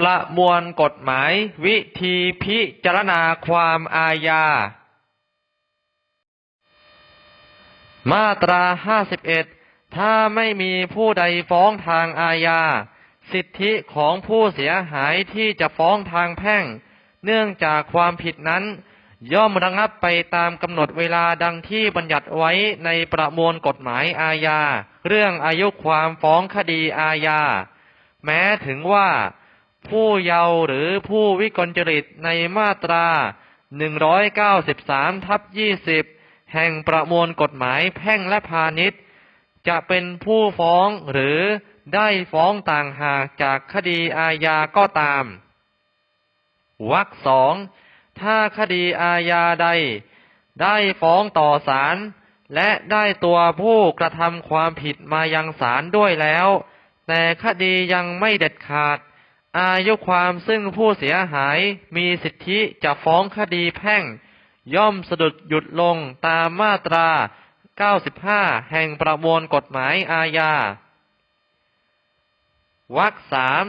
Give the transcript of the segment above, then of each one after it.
ประมวลกฎหมาย วิธีพิจารณาความอาญา มาตรา51ถ้าไม่มีผู้ใดฟ้องทางอาญา สิทธิของผู้เสียหายที่จะฟ้องทางแพ่ง เนื่องจากความผิดนั้น ย่อมระงับไปตามกำหนดเวลาดังที่บัญญัติไว้ในประมวลกฎหมายอาญา เรื่องอายุความฟ้องคดีอาญา แม้ถึงว่า ผู้เยาว์หรือผู้วิกลจริตในมาตรา193ทับ20แห่งประมวลกฎหมายแพ่งและพาณิชย์ จะเป็นผู้ฟ้องหรือได้ฟ้องต่างหากจากคดีอาญาก็ตาม วรรคสอง ถ้าคดีอาญาใด ได้ฟ้องต่อศาลและได้ตัวผู้กระทำความผิดมายังศาลด้วยแล้ว แต่คดียังไม่เด็ดขาด อายุความซึ่งผู้เสียหายมีสิทธิจะฟ้องคดีแพ่ง ย่อมสะดุดหยุดลงตามมาตรา 95 แห่งประมวลกฎหมายอาญาวรรคสาม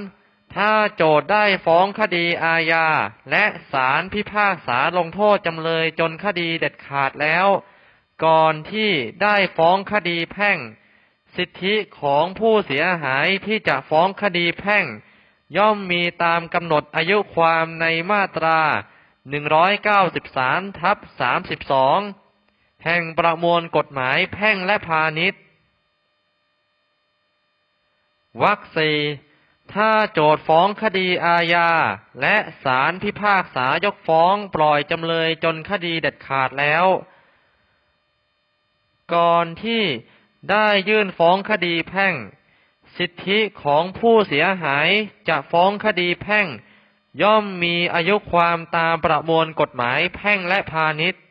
ถ้าโจทได้ฟ้องคดีอาญา และศาลพิพากษาลงโทษจำเลยจนคดีเด็ดขาดแล้ว ก่อนที่ได้ฟ้องคดีแพ่ง สิทธิของผู้เสียหายที่จะฟ้องคดีแพ่ง ย่อมมีตามกำหนดอายุความในมาตรา 193 ทับ 32 แห่งประมวลกฎหมายแพ่งและพาณิชย์วรรคสี่ถ้าโจทย์ฟ้องคดีอาญา และศาลพิพากษายกฟ้องปล่อยจำเลยจนคดีเด็ดขาดแล้ว ก่อนที่ได้ยื่นฟ้องคดีแพ่ง สิทธิของผู้เสียหายจะฟ้องคดีแพ่ง ย่อมมีอายุความตามประมวลกฎหมายแพ่งและพาณิชย์